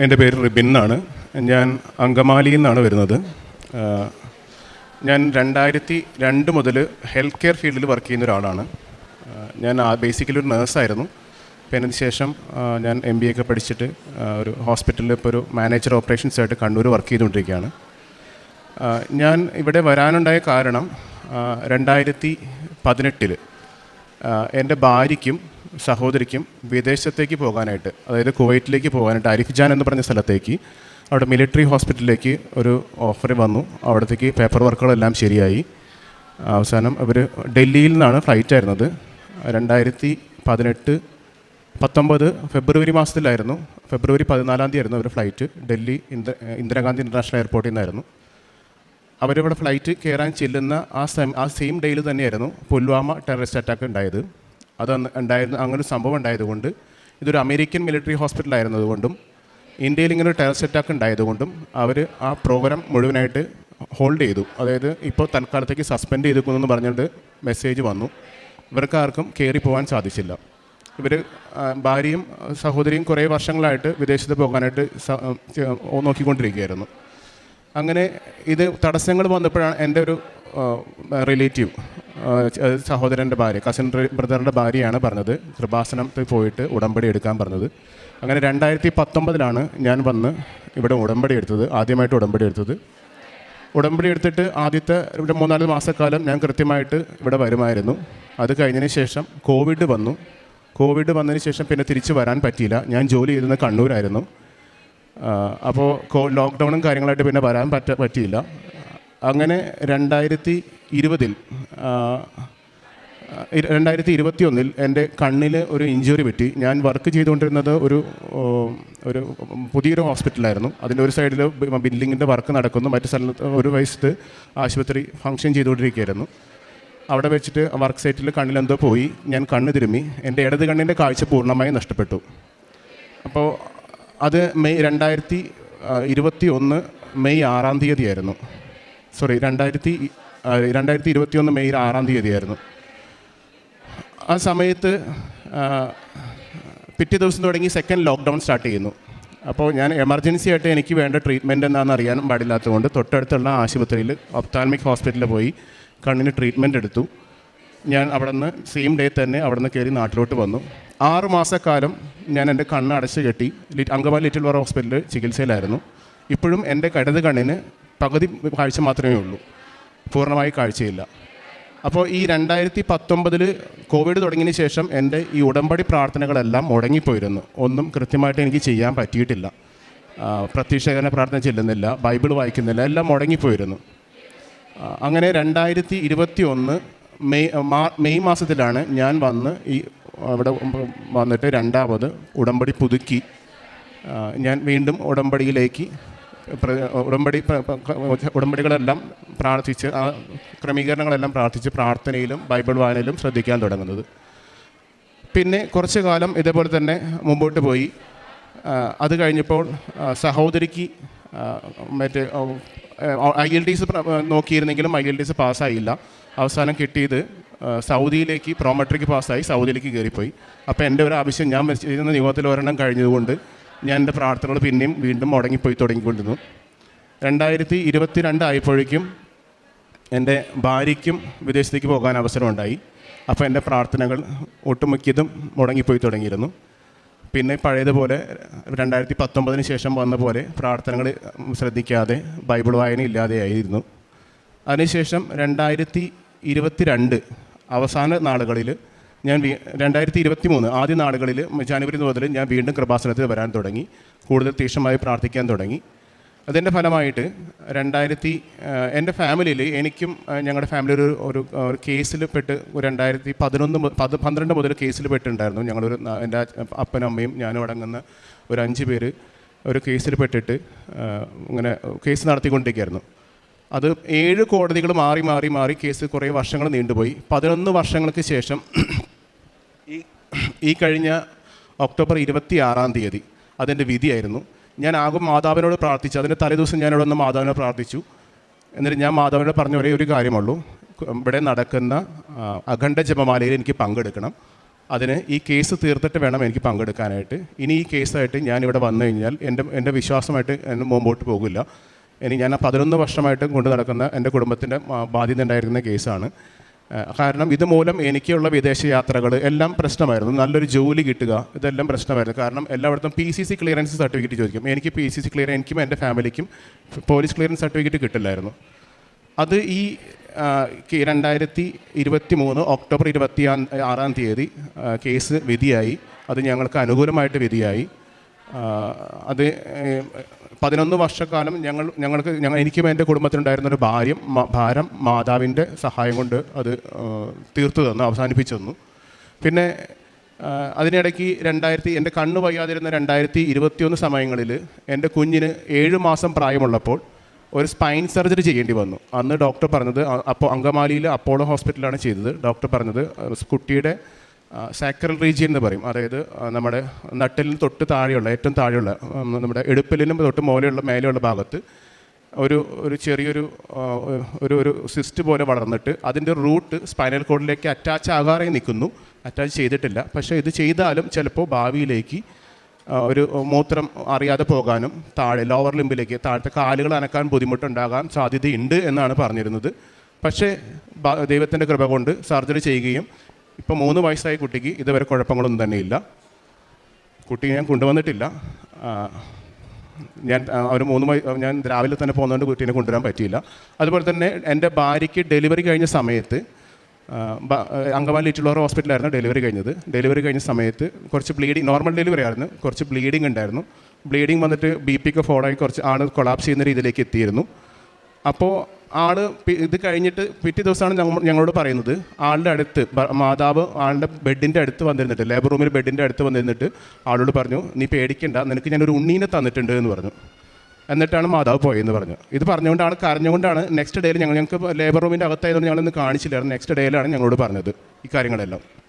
എന്റെ പേര് റിബിൻ എന്നാണ്. ഞാൻ അങ്കമാലിയിൽ നിന്നാണ് വരുന്നത്. ഞാൻ രണ്ടായിരത്തി രണ്ട് മുതൽ ഹെൽത്ത് കെയർ ഫീൽഡിൽ വർക്ക് ചെയ്യുന്ന ഒരാളാണ്. ഞാൻ ബേസിക്കലി ഒരു നേഴ്സായിരുന്നു പിന്നെ അതിന് ശേഷം ഞാൻ എം ബി ഒക്കെ പഠിച്ചിട്ട് ഒരു ഹോസ്പിറ്റലിൽ ഇപ്പോൾ ഒരു മാനേജർ ഓപ്പറേഷൻസ് ആയിട്ട് കണ്ണൂർ വർക്ക് ചെയ്തുകൊണ്ടിരിക്കുകയാണ്. ഞാൻ ഇവിടെ വരാനുണ്ടായ കാരണം രണ്ടായിരത്തി പതിനെട്ടിൽ എന്റെ ഭാര്യയ്ക്കും സഹോദരിക്കും വിദേശത്തേക്ക് പോകാനായിട്ട് അതായത് കുവൈറ്റിലേക്ക് പോകാനായിട്ട് അരിഫ്ജാൻ എന്ന് പറഞ്ഞ സ്ഥലത്തേക്ക് അവിടെ മിലിറ്ററി ഹോസ്പിറ്റലിലേക്ക് ഒരു ഓഫർ വന്നു. അവിടത്തേക്ക് പേപ്പർ വർക്കുകളെല്ലാം ശരിയായി. അവസാനം അവർ ഡൽഹിയിൽ നിന്നാണ് ഫ്ലൈറ്റ് ആയിരുന്നത്. രണ്ടായിരത്തി പതിനെട്ട് പത്തൊമ്പത് ഫെബ്രുവരി മാസത്തിലായിരുന്നു. ഫെബ്രുവരി പതിനാലാം തീയതി ആയിരുന്നു അവർ ഫ്ലൈറ്റ് ഡൽഹി ഇന്ദിര ഇന്ദിരാഗാന്ധി ഇന്റർനാഷണൽ എയർപോർട്ടിൽ നിന്നായിരുന്നു. അവരിവിടെ ഫ്ലൈറ്റ് കയറാൻ ചെല്ലുന്ന ആ സെം ആ സെയിം ഡേയിൽ തന്നെയായിരുന്നു പുൽവാമ ടെററിസ്റ്റ് അറ്റാക്ക് ഉണ്ടായത്. അത് ഉണ്ടായിരുന്ന അങ്ങനെ ഒരു സംഭവം ഉണ്ടായതുകൊണ്ട് ഇതൊരു അമേരിക്കൻ മിലിറ്ററി ഹോസ്പിറ്റൽ ആയിരുന്നതുകൊണ്ടും ഇന്ത്യയിൽ ഇങ്ങനെ ഒരു അറ്റാക്ക് ഉണ്ടായതുകൊണ്ടും അവർ ആ പ്രോഗ്രാം മുഴുവനായിട്ട് ഹോൾഡ് ചെയ്തു. അതായത് ഇപ്പോൾ തൽക്കാലത്തേക്ക് സസ്പെൻഡ് ചെയ്തിരിക്കുന്നു എന്ന് പറഞ്ഞിട്ട് മെസ്സേജ് വന്നു. ഇവർക്ക് ആർക്കും കയറി പോകാൻ സാധിച്ചില്ല. ഇവർ ഭാര്യയും സഹോദരിയും കുറേ വർഷങ്ങളായിട്ട് വിദേശത്ത് പോകാനായിട്ട് നോക്കിക്കൊണ്ടിരിക്കുകയായിരുന്നു. അങ്ങനെ ഇത് തടസ്സങ്ങൾ വന്നപ്പോഴാണ് എന്റെ ഒരു റിലേറ്റീവ് സഹോദരന്റെ ഭാര്യ കസിൻ ബ്രദറിന്റെ ഭാര്യയാണ് പറഞ്ഞത്. കൃപാസനത്തിൽ പോയിട്ട് ഉടമ്പടി എടുക്കാൻ പറഞ്ഞത്. അങ്ങനെ രണ്ടായിരത്തി പത്തൊമ്പതിലാണ് ഞാൻ വന്ന് ഇവിടെ ഉടമ്പടി എടുത്തത് ആദ്യമായിട്ട് ഉടമ്പടി എടുത്തത്. ഉടമ്പടി എടുത്തിട്ട് ആദ്യത്തെ ഇവിടെ മൂന്നാൽ മാസക്കാലം ഞാൻ കൃത്യമായിട്ട് ഇവിടെ വരുമായിരുന്നു. അത് കഴിഞ്ഞതിന് ശേഷം കോവിഡ് വന്നു. കോവിഡ് വന്നതിന് ശേഷം പിന്നെ തിരിച്ച് വരാൻ പറ്റിയില്ല. ഞാൻ ജോലി ചെയ്തിരുന്ന കണ്ണൂരായിരുന്നു. അപ്പോൾ ലോക്ക്ഡൗണും കാര്യങ്ങളായിട്ട് പിന്നെ വരാൻ പറ്റ പറ്റിയില്ല. അങ്ങനെ രണ്ടായിരത്തി ഇരുപതിൽ രണ്ടായിരത്തി ഇരുപത്തി ഒന്നിൽ എന്റെ കണ്ണിൽ ഒരു ഇഞ്ചുറി പറ്റി. ഞാൻ വർക്ക് ചെയ്തുകൊണ്ടിരുന്നത് ഒരു ഒരു പുതിയൊരു ഹോസ്പിറ്റലായിരുന്നു അതിന്റെ ഒരു സൈഡിൽ ബിൽഡിങ്ങിന്റെ വർക്ക് നടക്കുന്നു. മറ്റു സ്ഥലത്ത് ഒരു വയസ്സത്ത് ആശുപത്രി ഫങ്ഷൻ ചെയ്തുകൊണ്ടിരിക്കുകയായിരുന്നു. അവിടെ വെച്ചിട്ട് വർക്ക് സൈറ്റിൽ കണ്ണിലെന്തോ പോയി. ഞാൻ കണ്ണ് തിരുമ്മി. എന്റെ ഇടത് കണ്ണിന്റെ കാഴ്ച പൂർണമായും നഷ്ടപ്പെട്ടു. അപ്പോൾ അത് മെയ് രണ്ടായിരത്തി ഇരുപത്തി ഒന്ന് മെയ് ആറാം തീയതിയായിരുന്നു. സോറി രണ്ടായിരത്തി രണ്ടായിരത്തി ഇരുപത്തി ഒന്ന് മെയ് ആറാം തീയതിയായിരുന്നു. ആ സമയത്ത് പിറ്റേ ദിവസം തുടങ്ങി സെക്കൻഡ് ലോക്ക്ഡൗൺ സ്റ്റാർട്ട് ചെയ്യുന്നു. അപ്പോൾ ഞാൻ എമർജൻസി ആയിട്ട് എനിക്ക് വേണ്ട ട്രീറ്റ്മെന്റ് എന്താണെന്ന് അറിയാനും പാടില്ലാത്തതുകൊണ്ട് തൊട്ടടുത്തുള്ള ആശുപത്രിയിൽ ഒപ്താൽമിക് ഹോസ്പിറ്റലിൽ പോയി കണ്ണിന് ട്രീറ്റ്മെന്റ് എടുത്തു. ഞാൻ അവിടെ നിന്ന് സെയിം ഡേ തന്നെ അവിടെ നിന്ന് കയറി നാട്ടിലോട്ട് വന്നു. ആറ് മാസക്കാലം ഞാൻ എന്റെ കണ്ണ് അടച്ചു കെട്ടി അങ്കമാലി ലിറ്റിൽ വർ ഹോസ്പിറ്റലിൽ ചികിത്സയിലായിരുന്നു. ഇപ്പോഴും എന്റെ കടത് കണ്ണിന് പകുതി കാഴ്ച മാത്രമേ ഉള്ളൂ. പൂർണമായി കാഴ്ചയില്ല. അപ്പോൾ ഈ രണ്ടായിരത്തി പത്തൊമ്പതിൽ കോവിഡ് തുടങ്ങിയതിന് ശേഷം എന്റെ ഈ ഉടമ്പടി പ്രാർത്ഥനകളെല്ലാം മുടങ്ങിപ്പോയിരുന്നു. ഒന്നും കൃത്യമായിട്ട് എനിക്ക് ചെയ്യാൻ പറ്റിയിട്ടില്ല. പ്രത്യക്ഷകരണ പ്രാർത്ഥന ചെല്ലുന്നില്ല ബൈബിൾ വായിക്കുന്നില്ല എല്ലാം മുടങ്ങിപ്പോയിരുന്നു. അങ്ങനെ രണ്ടായിരത്തി ഇരുപത്തി ഒന്ന് മെയ് മെയ് മാസത്തിലാണ് ഞാൻ വന്ന് ഈ അവിടെ വന്നിട്ട് രണ്ടാമത് ഉടമ്പടി പുതുക്കി. ഞാൻ വീണ്ടും ഉടമ്പടിയിലേക്ക് ഉടമ്പടി ഉടമ്പടികളെല്ലാം പ്രാർത്ഥിച്ച് ആ ക്രമീകരണങ്ങളെല്ലാം പ്രാർത്ഥിച്ച് പ്രാർത്ഥനയിലും ബൈബിൾ വായനയിലും ശ്രദ്ധിക്കാൻ തുടങ്ങുന്നത്. പിന്നെ കുറച്ച് കാലം ഇതേപോലെ തന്നെ മുമ്പോട്ട് പോയി. അത് കഴിഞ്ഞപ്പോൾ സഹോദരിക്ക് മറ്റേ ഐ എൽ ഡി എസ് നോക്കിയിരുന്നെങ്കിലും ഐ എൽ ഡി എസ് പാസ്സായില്ല. അവസാനം കിട്ടിയത് സൗദിയിലേക്ക് പ്രോമെട്രിക്ക് പാസ്സായി സൗദിയിലേക്ക് കയറിപ്പോയി. അപ്പോൾ എന്റെ ഒരു ആവശ്യം ഞാൻ ചെയ്യുന്ന നിയമത്തിൽ ഒരെണ്ണം കഴിഞ്ഞതുകൊണ്ട് ഞാൻ എന്റെ പ്രാർത്ഥനകൾ പിന്നെയും വീണ്ടും മുടങ്ങിപ്പോയി തുടങ്ങിക്കൊണ്ടിരുന്നു. രണ്ടായിരത്തി ഇരുപത്തി രണ്ടായപ്പോഴേക്കും എന്റെ ഭാര്യയ്ക്കും വിദേശത്തേക്ക് പോകാൻ അവസരമുണ്ടായി. അപ്പോൾ എന്റെ പ്രാർത്ഥനകൾ ഒട്ടുമിക്കതും മുടങ്ങിപ്പോയി തുടങ്ങിയിരുന്നു. പിന്നെ പഴയതുപോലെ രണ്ടായിരത്തി പത്തൊമ്പതിന് ശേഷം വന്ന പോലെ പ്രാർത്ഥനകൾ ശ്രദ്ധിക്കാതെ ബൈബിൾ വായന ഇല്ലാതെയായിരുന്നു അതിനുശേഷം രണ്ടായിരത്തി ഇരുപത്തി രണ്ട് അവസാന നാളുകളിൽ ഞാൻ രണ്ടായിരത്തി ഇരുപത്തി മൂന്ന് ആദ്യ നാളുകളിൽ ജനുവരി മുതൽ ഞാൻ വീണ്ടും കൃപാസനത്തിൽ വരാൻ തുടങ്ങി. കൂടുതൽ തീക്ഷണമായി പ്രാർത്ഥിക്കാൻ തുടങ്ങി. അതിന്റെ ഫലമായിട്ട് രണ്ടായിരത്തി എന്റെ ഫാമിലിയിൽ എനിക്കും ഞങ്ങളുടെ ഫാമിലി ഒരു ഒരു കേസിൽ പെട്ട് രണ്ടായിരത്തി പതിനൊന്ന് പത് പന്ത്രണ്ട് മുതൽ കേസിൽ പെട്ടുണ്ടായിരുന്നു ഞങ്ങളൊരു എന്റെ അപ്പനും അമ്മയും ഞാനും അടങ്ങുന്ന ഒരു അഞ്ച് പേര് ഒരു കേസിൽ പെട്ടിട്ട് ഇങ്ങനെ കേസ് നടത്തിക്കൊണ്ടിരിക്കുകയായിരുന്നു. അത് ഏഴ് കോടതികൾ മാറി മാറി മാറി കേസ് കുറേ വർഷങ്ങൾ നീണ്ടുപോയി. പതിനൊന്ന് വർഷങ്ങൾക്ക് ശേഷം ഈ കഴിഞ്ഞ ഒക്ടോബർ ഇരുപത്തി ആറാം തീയതി അതിന്റെ വിധിയായിരുന്നു. ഞാൻ ആകും മാതാവിനോട് പ്രാർത്ഥിച്ചു. അതിന്റെ തലേദിവസം ഞാൻ ഇവിടെ നിന്ന് മാതാവിനോട് പ്രാർത്ഥിച്ചു. എന്നിട്ട് ഞാൻ മാതാവിനോട് പറഞ്ഞ ഒരേ ഒരു കാര്യമുള്ളൂ. ഇവിടെ നടക്കുന്ന അഖണ്ഡ ജപമാലയിൽ എനിക്ക് പങ്കെടുക്കണം. അതിന് ഈ കേസ് തീർത്തിട്ട് വേണം എനിക്ക് പങ്കെടുക്കാനായിട്ട്. ഇനി ഈ കേസായിട്ട് ഞാൻ ഇവിടെ വന്നു കഴിഞ്ഞാൽ എന്റെ എന്റെ വിശ്വാസമായിട്ട് എന്നെ മുമ്പോട്ട് പോകില്ല. ഇനി ഞാൻ പതിനൊന്ന് വർഷമായിട്ട് കൊണ്ടു നടക്കുന്ന എന്റെ കുടുംബത്തിന്റെ ബാധ്യത ഉണ്ടായിരുന്ന കേസാണ്. കാരണം ഇതുമൂലം എനിക്കുള്ള വിദേശ യാത്രകൾ എല്ലാം പ്രശ്നമായിരുന്നു. നല്ലൊരു ജോലി കിട്ടുക ഇതെല്ലാം പ്രശ്നമായിരുന്നു. കാരണം എല്ലായിടത്തും P C C clearance certificate ചോദിക്കും. എനിക്ക് പി സി സി ക്ലിയർ എനിക്കും എന്റെ ഫാമിലിക്കും പോലീസ് ക്ലിയറൻസ് സർട്ടിഫിക്കറ്റ് കിട്ടില്ലായിരുന്നു. അത് ഈ രണ്ടായിരത്തി ഇരുപത്തി മൂന്ന് ഒക്ടോബർ ഇരുപത്തി ആറാം തീയതി കേസ് വിധിയായി. അത് ഞങ്ങൾക്ക് അനുകൂലമായിട്ട് വിധിയായി. അത് പതിനൊന്ന് വർഷക്കാലം ഞങ്ങൾ ഞങ്ങൾക്ക് ഞങ്ങൾ എനിക്കും എന്റെ കുടുംബത്തിനുണ്ടായിരുന്ന ഒരു ഭാര്യം ഭാരം മാതാവിന്റെ സഹായം കൊണ്ട് അത് തീർത്തു തന്നു അവസാനിപ്പിച്ചു തന്നു. പിന്നെ അതിനിടയ്ക്ക് രണ്ടായിരത്തി എന്റെ കണ്ണ് വയ്യാതിരുന്ന രണ്ടായിരത്തി ഇരുപത്തിയൊന്ന് സമയങ്ങളിൽ എന്റെ കുഞ്ഞിന് ഏഴ് മാസം പ്രായമുള്ളപ്പോൾ ഒരു സ്പൈൻ സർജറി ചെയ്യേണ്ടി വന്നു. അന്ന് ഡോക്ടർ പറഞ്ഞത് അപ്പോൾ അങ്കമാലിയിൽ അപ്പോളോ ഹോസ്പിറ്റലാണ് ചെയ്തത്. ഡോക്ടർ പറഞ്ഞത് കുട്ടിയുടെ സാക്രൽ റീജിയൻ എന്ന് പറയും. അതായത് നമ്മുടെ നട്ടലിന് തൊട്ട് താഴെയുള്ള ഏറ്റവും താഴെയുള്ള നമ്മുടെ എടുപ്പലിനും തൊട്ട് മോലെയുള്ള മേലെയുള്ള ഭാഗത്ത് ഒരു ഒരു ചെറിയൊരു ഒരു ഒരു സിസ്റ്റ് പോലെ വളർന്നിട്ട് അതിന്റെ റൂട്ട് സ്പൈനൽ കോഡിലേക്ക് അറ്റാച്ച് ആകാറെ നിൽക്കുന്നു. അറ്റാച്ച് ചെയ്തിട്ടില്ല. പക്ഷേ ഇത് ചെയ്താലും ചിലപ്പോൾ ഭാവിയിലേക്ക് ഒരു മൂത്രം അറിയാതെ പോകാനും താഴെ ലോവർ ലിംബിലേക്ക് താഴത്തെ കാലുകൾ അനക്കാൻ ബുദ്ധിമുട്ടുണ്ടാകാൻ സാധ്യതയുണ്ട് എന്നാണ് പറഞ്ഞിരുന്നത്. പക്ഷേ ദൈവത്തിന്റെ കൃപ കൊണ്ട് സർജറി ചെയ്യുകയും ഇപ്പോൾ മൂന്ന് വയസ്സായ കുട്ടിക്ക് ഇതുവരെ കുഴപ്പങ്ങളൊന്നും തന്നെ ഇല്ല കുട്ടിയെ ഞാൻ കൊണ്ടുവന്നിട്ടില്ല. ഞാൻ അവർ മൂന്ന് ഞാൻ രാവിലെ തന്നെ പോകുന്നതുകൊണ്ട് കുട്ടീനെ കൊണ്ടുവരാൻ പറ്റിയില്ല. അതുപോലെ തന്നെ എന്റെ ഭാര്യയ്ക്ക് ഡെലിവറി കഴിഞ്ഞ സമയത്ത് അങ്കമാലി ലിറ്റിലോർ ഹോസ്പിറ്റലായിരുന്നു ഡെലിവറി കഴിഞ്ഞത്. ഡെലിവറി കഴിഞ്ഞ സമയത്ത് കുറച്ച് ബ്ലീഡിങ് നോർമൽ ഡെലിവറി ആയിരുന്നു. കുറച്ച് ബ്ലീഡിങ് ഉണ്ടായിരുന്നു. ബ്ലീഡിങ് വന്നിട്ട് ബി പിക്ക് ഫോളോ ആയി കുറച്ച് ആണ് കൊളാപ്സ് ചെയ്യുന്ന രീതിയിലേക്ക് എത്തിയിരുന്നു. അപ്പോൾ ആൾ ഇത് കഴിഞ്ഞിട്ട് പിറ്റേ ദിവസമാണ് ഞങ്ങളോട് പറയുന്നത്. ആളുടെ അടുത്ത് മാതാവ് ആളുടെ ബെഡിന്റെ അടുത്ത് വന്നിരുന്നിട്ട് ലേബർ റൂമിൽ ബെഡിന്റെ അടുത്ത് വന്നിരുന്നിട്ട് ആളോട് പറഞ്ഞു നീ പേടിക്കണ്ട നിനക്ക് ഞാനൊരു ഉണ്ണീനെ തന്നിട്ടുണ്ട് എന്ന് പറഞ്ഞു. എന്നിട്ടാണ് മാതാവ് പോയെന്ന് പറഞ്ഞു. ഇത് പറഞ്ഞുകൊണ്ടാണ് കരഞ്ഞുകൊണ്ടാണ് നെക്സ്റ്റ് ഡേയിൽ ഞങ്ങൾ ഞങ്ങൾക്ക് ലേബർ റൂമിന്റെ അകത്തായതുകൊണ്ട് ഞങ്ങളൊന്ന് കാണിച്ചില്ലായിരുന്നു. നെക്സ്റ്റ് ഡേയിലാണ് ഞങ്ങളോട് പറഞ്ഞത് ഈ കാര്യങ്ങളെല്ലാം.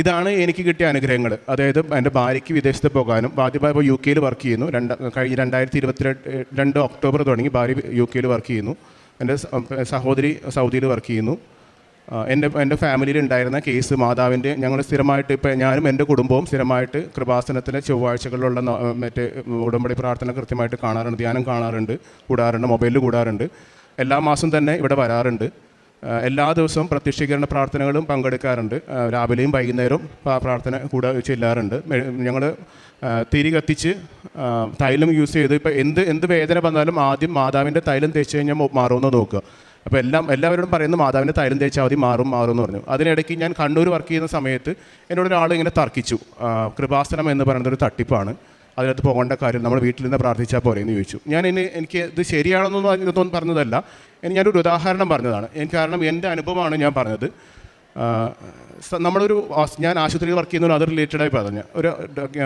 ഇതാണ് എനിക്ക് കിട്ടിയ അനുഗ്രഹങ്ങൾ. അതായത് എന്റെ ഭാര്യയ്ക്ക് വിദേശത്ത് പോകാനും ആദ്യമായി യു കെയിൽ വർക്ക് ചെയ്യുന്നു. രണ്ട് കഴിഞ്ഞ രണ്ടായിരത്തി ഇരുപത്തിരണ്ട് രണ്ട് ഒക്ടോബർ തുടങ്ങി ഭാര്യ യു കെയിൽ വർക്ക് ചെയ്യുന്നു. എന്റെ സഹോദരി സൗദിയിൽ വർക്ക് ചെയ്യുന്നു. എന്റെ എന്റെ ഫാമിലിയിൽ ഉണ്ടായിരുന്ന കേസ് മാതാവിന്റെ ഞങ്ങൾ സ്ഥിരമായിട്ട് ഇപ്പോൾ ഞാനും എന്റെ കുടുംബവും സ്ഥിരമായിട്ട് കൃപാസനത്തിലെ ചൊവ്വാഴ്ചകളിലുള്ള മറ്റേ ഉടമ്പടി പ്രാർത്ഥന കൃത്യമായിട്ട് കാണാറുണ്ട് ധ്യാനം കാണാറുണ്ട് കൂടാറുണ്ട് മൊബൈലിൽ കൂടാറുണ്ട്. എല്ലാ മാസം തന്നെ ഇവിടെ വരാറുണ്ട്. എല്ലാ ദിവസവും പ്രത്യക്ഷീകരണ പ്രാർത്ഥനകളും പങ്കെടുക്കാറുണ്ട്. രാവിലെയും വൈകുന്നേരവും പ്രാ- പ്രാർത്ഥന കൂടെ ചെല്ലാറുണ്ട്. ഞങ്ങൾ തിരി കത്തിച്ച് തൈലം യൂസ് ചെയ്ത് ഇപ്പോൾ എന്ത് എന്ത് വേദന വന്നാലും ആദ്യം മാതാവിന്റെ തൈലം തേച്ച് കഴിഞ്ഞാൽ മാറുമെന്ന് നോക്കുക. അപ്പോൾ എല്ലാം എല്ലാവരോടും പറയുന്നത് മാതാവിന്റെ തൈലം തേച്ചാൽ മതി മാറും മാറും എന്ന് പറഞ്ഞു. അതിനിടയ്ക്ക് ഞാൻ കണ്ണൂർ വർക്ക് ചെയ്യുന്ന സമയത്ത് എന്നോട് ഒരാൾ ഇങ്ങനെ തർക്കിച്ചു കൃപാസനം എന്ന് പറയുന്നത് ഒരു തട്ടിപ്പാണ്. അതിനകത്ത് പോകേണ്ട കാര്യം നമ്മൾ വീട്ടിൽ നിന്ന് പ്രാർത്ഥിച്ചാൽ പോരെ എന്ന് ചോദിച്ചു. ഞാൻ ഇനി എനിക്ക് ഇത് ശരിയാണെന്നൊന്നും അതിനകത്തൊന്നും പറഞ്ഞതല്ല. ഞാനൊരു ഉദാഹരണം പറഞ്ഞതാണ്. എനിക്ക് കാരണം എന്റെ അനുഭവമാണ് ഞാൻ പറഞ്ഞത്. നമ്മളൊരു ഞാൻ ആശുപത്രിയിൽ വർക്ക് ചെയ്യുന്ന അത് റിലേറ്റഡായി പറഞ്ഞു ഒരു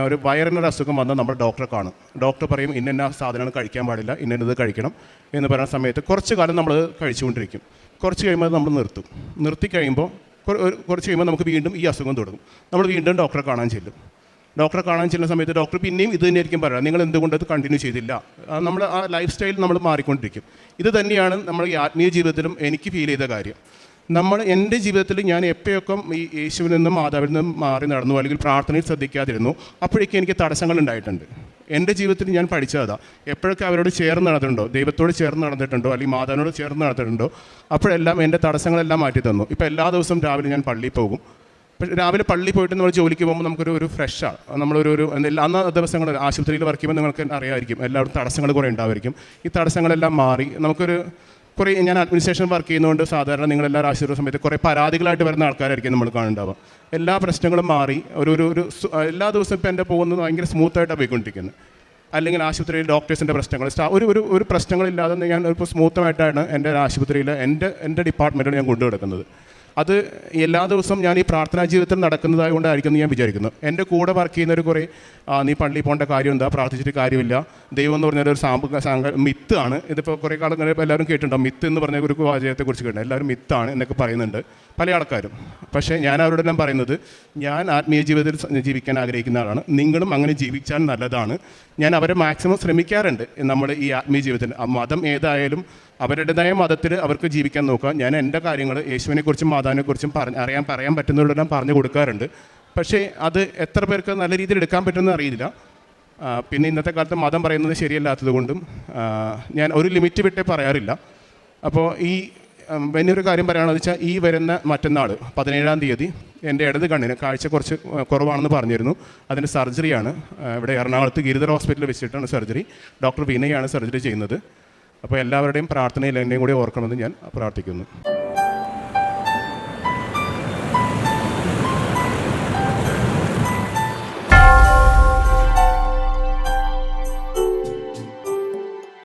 ഒരു വയറിനൊരു അസുഖം വന്നാൽ നമ്മൾ ഡോക്ടറെ കാണും. ഡോക്ടർ പറയും ഇന്ന സാധനങ്ങൾ കഴിക്കാൻ പാടില്ല. ഇന്നത് കഴിക്കണം. എന്ന് പറയുന്ന സമയത്ത് കുറച്ച് കാലം നമ്മൾ കഴിച്ചുകൊണ്ടിരിക്കും. കുറച്ച് കഴിയുമ്പോൾ നമ്മൾ നിർത്തും. നിർത്തി കഴിയുമ്പോൾ കുറ- കുറച്ച് കഴിയുമ്പോൾ നമുക്ക് വീണ്ടും ഈ അസുഖം തുടങ്ങും. നമ്മൾ വീണ്ടും ഡോക്ടറെ കാണാൻ ചെല്ലും. ഡോക്ടറെ കാണാൻ ചെല്ലുന്ന സമയത്ത് ഡോക്ടർ പിന്നെയും ഇത് തന്നെയായിരിക്കും പറയുക നിങ്ങൾ എന്തുകൊണ്ട് അത് കണ്ടിന്യൂ ചെയ്തില്ല? നമ്മൾ ആ ലൈഫ് സ്റ്റൈൽ നമ്മൾ മാറിക്കൊണ്ടിരിക്കും. ഇത് തന്നെയാണ് നമ്മൾ ഈ ആത്മീയ ജീവിതത്തിലും എനിക്ക് ഫീൽ ചെയ്ത കാര്യം. നമ്മൾ എന്റെ ജീവിതത്തിൽ ഞാൻ എപ്പോഴൊക്കെ ഈ യേശുവിൽ നിന്നും മാതാവിൽ നിന്നും മാറി നടന്നു അല്ലെങ്കിൽ പ്രാർത്ഥനയിൽ ശ്രദ്ധിക്കാതിരുന്നു അപ്പോഴേക്കും എനിക്ക് തടസ്സങ്ങൾ ഉണ്ടായിട്ടുണ്ട്. എന്റെ ജീവിതത്തിൽ ഞാൻ പഠിച്ചതാ. എപ്പോഴൊക്കെ അവരോട് ചേർന്ന് നടന്നിട്ടുണ്ടോ ദൈവത്തോട് ചേർന്ന് നടന്നിട്ടുണ്ടോ അല്ലെങ്കിൽ മാതാവിനോട് ചേർന്ന് നടന്നിട്ടുണ്ടോ അപ്പോഴെല്ലാം എന്റെ തടസ്സങ്ങളെല്ലാം മാറ്റി തന്നു ഇപ്പോൾ എല്ലാ ദിവസവും രാവിലെ ഞാൻ പള്ളിയിൽ പോകും. രാവിലെ പള്ളി പോയിട്ട് നമ്മൾ ജോലിക്ക് പോകുമ്പോൾ നമുക്കൊരു ഒരു ഫ്രഷാണ് നമ്മളൊരു ഒരു അന്ന് ദിവസങ്ങൾ ആശുപത്രിയിൽ വർക്ക് ചെയ്യുമ്പോൾ നിങ്ങൾക്ക് അറിയാമായിരിക്കും എല്ലാവരും തടസ്സങ്ങൾ കുറേ ഉണ്ടാവുമായിരിക്കും ഈ തടസ്സങ്ങളെല്ലാം മാറി നമുക്കൊരു കുറേ ഞാൻ അഡ്മിനിസ്ട്രേഷൻ വർക്ക് ചെയ്യുന്നതുകൊണ്ട് സാധാരണ നിങ്ങളെല്ലാവരും ആശുപത്രി സമയത്ത് കുറേ പരാതികളായിട്ട് വരുന്ന ആൾക്കാരായിരിക്കും നമ്മൾ കാണുന്നുണ്ടാവുക. എല്ലാ പ്രശ്നങ്ങളും മാറി ഒരു ഒരു ഒരു എല്ലാ ദിവസവും ഇപ്പോൾ എന്റെ പോകുന്നത് ഭയങ്കര സ്മൂത്തായിട്ടാണ് പോയിക്കൊണ്ടിരിക്കുന്നത്. അല്ലെങ്കിൽ ആശുപത്രിയിൽ ഡോക്ടേഴ്സിന്റെ പ്രശ്നങ്ങൾ ഒരു ഒരു ഒരു പ്രശ്നങ്ങളില്ലാതെ ഞാൻ ഇപ്പോൾ സ്മൂത്തമായിട്ടാണ് എന്റെ ആശുപത്രിയിൽ എന്റെ എന്റെ ഡിപ്പാർട്ട്മെന്റിൽ ഞാൻ കൊണ്ടു കിടക്കുന്നത് അത് എല്ലാ ദിവസവും ഞാൻ ഈ പ്രാർത്ഥനാ ജീവിതത്തിൽ നടക്കുന്നതായത് കൊണ്ടായിരിക്കും ഞാൻ വിചാരിക്കുന്നു. എന്റെ കൂടെ വർക്ക് ചെയ്യുന്നവർ കുറേ "ആ, നീ പള്ളി പോകേണ്ട കാര്യം എന്താ? പ്രാർത്ഥിച്ചിട്ട് കാര്യമില്ല. ദൈവം എന്ന് പറഞ്ഞാൽ ഒരു സാമ്പ മിത്താണ് ഇതിപ്പോൾ കുറേ കാലം എല്ലാവരും കേട്ടിട്ടുണ്ടാവും മിത്ത് എന്ന് പറഞ്ഞ ഒരു വാചകത്തെക്കുറിച്ച് കേട്ടോ എല്ലാവരും മിത്താണ് എന്നൊക്കെ പറയുന്നുണ്ട് പല ആൾക്കാരും. പക്ഷേ ഞാൻ അവരോടെല്ലാം പറയുന്നത് ഞാൻ ആത്മീയ ജീവിതത്തിൽ ജീവിക്കാൻ ആഗ്രഹിക്കുന്ന ആളാണ്. നിങ്ങളും അങ്ങനെ ജീവിച്ചാൽ നല്ലതാണ്. ഞാൻ അവരെ മാക്സിമം ശ്രമിക്കാറുണ്ട്. നമ്മുടെ ഈ ആത്മീയ ജീവിതത്തിൽ മതം ഏതായാലും അവരുടേതായ മതത്തിൽ അവർക്ക് ജീവിക്കാൻ നോക്കുക. ഞാൻ എന്റെ കാര്യങ്ങൾ യേശുവിനെക്കുറിച്ചും മാതാവിനെക്കുറിച്ചും പറഞ്ഞ് അറിയാൻ പറയാൻ പറ്റുന്നവരെല്ലാം പറഞ്ഞു കൊടുക്കാറുണ്ട്. പക്ഷേ അത് എത്ര പേർക്ക് നല്ല രീതിയിൽ എടുക്കാൻ പറ്റുമെന്ന് അറിയില്ല. പിന്നെ ഇന്നത്തെ കാലത്ത് മതം പറയുന്നത് ശരിയല്ലാത്തത് കൊണ്ടും ഞാൻ ഒരു ലിമിറ്റ് വിട്ടേ പറയാറില്ല. അപ്പോൾ ഈ വലിയൊരു കാര്യം പറയുകയാണെന്ന് വെച്ചാൽ ഈ വരുന്ന മറ്റന്നാൾ പതിനേഴാം തീയതി എന്റെ ഇടത് കണ്ണിന് കാഴ്ച കുറച്ച് കുറവാണെന്ന് പറഞ്ഞിരുന്നു. അതിന്റെ സർജറിയാണ്. ഇവിടെ എറണാകുളത്ത് ഗിരിധർ ഹോസ്പിറ്റലിൽ വെച്ചിട്ടാണ് സർജറി. ഡോക്ടർ വിനയാണ് സർജറി ചെയ്യുന്നത്. അപ്പോൾ എല്ലാവരുടെയും പ്രാർത്ഥനയിൽ എന്നെയും കൂടി ഓർക്കണമെന്ന് ഞാൻ പ്രാർത്ഥിക്കുന്നു.